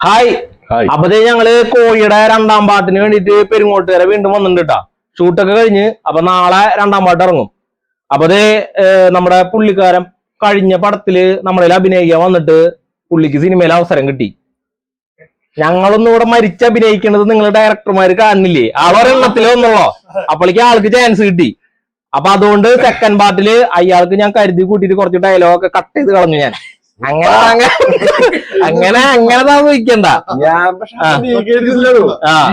Hi അപ്പത്തേ ഞങ്ങൾ കോഴിയുടെ രണ്ടാം പാട്ടിന് വേണ്ടിട്ട് പെരുങ്ങോട്ടുകര വീണ്ടും വന്നിട്ടുണ്ട് കേട്ടാ ഷൂട്ടൊക്കെ കഴിഞ്ഞ് അപ്പൊ നാളെ രണ്ടാം പാട്ട് ഇറങ്ങും. അപ്പൊ ദേ നമ്മുടെ പുള്ളിക്കാരൻ കഴിഞ്ഞ പടത്തിൽ നമ്മളെ അഭിനയിക്കാൻ വന്നിട്ട് പുള്ളിക്ക് സിനിമയിൽ അവസരം കിട്ടി. ഞങ്ങളൊന്നും ഇവിടെ മരിച്ച് അഭിനയിക്കണത് നിങ്ങൾ ഡയറക്ടർമാർ കാണുന്നില്ലേ? ആളൊരെണ്ണത്തിലേ ഒന്നുള്ളോ അപ്പോഴേക്ക് ആൾക്ക് ചാൻസ് കിട്ടി. അപ്പൊ അതുകൊണ്ട് സെക്കൻഡ് പാർട്ടിൽ അയാൾക്ക് ഞാൻ കരുതി കൂട്ടിയിട്ട് കുറച്ച് ഡയലോഗ് ഒക്കെ കട്ട് ചെയ്ത് കളഞ്ഞു ഞാൻ. അങ്ങനെ അങ്ങനെ അങ്ങനെ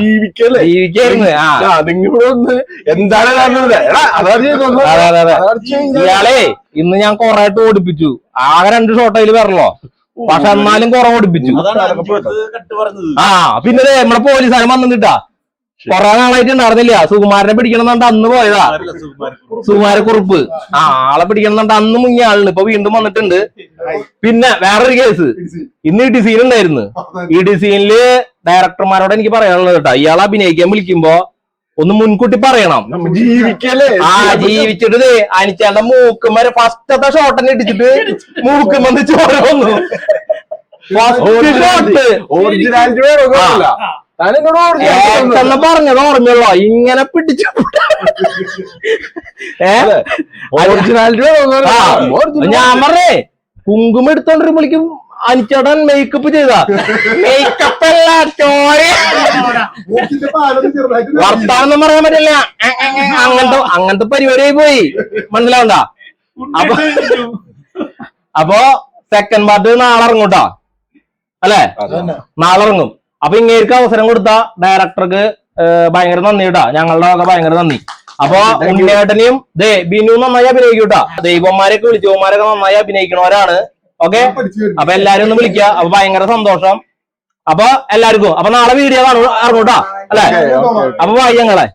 ജീവിക്കായിരുന്നു. എന്താണ് അതാണ് ഇയാളെ ഇന്ന് ഞാൻ കൊറേ ഓടിപ്പിച്ചു. ആകെ രണ്ട് ഷോട്ട് അതിൽ വരല്ലോ പക്ഷെ എന്നാലും കൊറേ ഓടിപ്പിച്ചു. ആ പിന്നെ ദേ നമ്മളെ പോലീസുകാരൻ വന്നിട്ടാ. കൊറേ നാളായിട്ട് ഉണ്ടായിരുന്നില്ല. സുകുമാരനെ പിടിക്കണമെന്നുണ്ട് അന്ന് പോയതാ. സുകുമാരക്കുറുപ്പ് ആ ആളെ പിടിക്കണമെന്നുണ്ട് അന്ന് മുങ്ങിയ ആളുണ്ട്. ഇപ്പൊ വീണ്ടും വന്നിട്ടുണ്ട്. പിന്നെ വേറൊരു കേസ്. ഇന്ന് ഈ ഡിസീൻ ഉണ്ടായിരുന്നു ഈ ഡിസീനിൽ ഡയറക്ടർമാരോട് എനിക്ക് പറയാനുള്ളത് കേട്ടോ. ഇയാളെ അഭിനയിക്കാൻ വിളിക്കുമ്പോ ഒന്ന് മുൻകൂട്ടി പറയണം. ജീവിക്കല്ലേ? ആ ജീവിച്ചിട്ട് അനിച്ചാണ്ട മൂക്കുമാരെ ഫസ്റ്റത്തെ ഷോട്ടന്നെ ഇടിച്ചിട്ട് മൂക്കുമെന്ന് ചോര വന്നു. ഫസ്റ്റ് ഷോട്ട് ഒറിജിനാലിറ്റി പറഞ്ഞത് ഓർമ്മയുള്ളോ? ഇങ്ങനെ പിടിച്ചു ഞാൻ പറഞ്ഞേ കുങ്കുമ എടുത്തോണ്ട് വിളിക്കും അനിച്ചേട്ടൻ മേക്കപ്പ് ചെയ്താ. മേക്കപ്പ് അല്ല വർത്താനം പറയാൻ പറ്റില്ല. അങ്ങനത്തെ അങ്ങനത്തെ പരിപാടിയായി പോയി. മനസ്സിലാവണ്ട? അപ്പൊ അപ്പൊ സെക്കൻഡ് പാർട്ട് നാളെ ഇറങ്ങൂട്ടാ അല്ലേ? നാളെ ഇറങ്ങും. അപ്പൊ ഇങ്ങേർക്ക് അവസരം കൊടുത്ത ഡയറക്ടർക്ക് ഭയങ്കര നന്ദി കേട്ടാ ഞങ്ങളുടെ ഒക്കെ ഭയങ്കര നന്ദി. അപ്പൊ ഉണ്ണിയേട്ടനെയും ദേ ബിനു നന്നായി അഭിനയിക്കൂട്ടാ ദൈവന്മാരെയൊക്കെ വിളിച്ചവന്മാരൊക്കെ നന്നായി അഭിനയിക്കണവരാണ്. ഓക്കെ? അപ്പൊ എല്ലാരും ഒന്ന് വിളിക്ക. അപ്പൊ ഭയങ്കര സന്തോഷം. അപ്പൊ എല്ലാവർക്കും അപ്പൊ നാളെ വീഡിയോ കാണൂ അറിഞ്ഞൂട്ടാ? അല്ലെ. അപ്പൊ വായി ഞങ്ങളെ.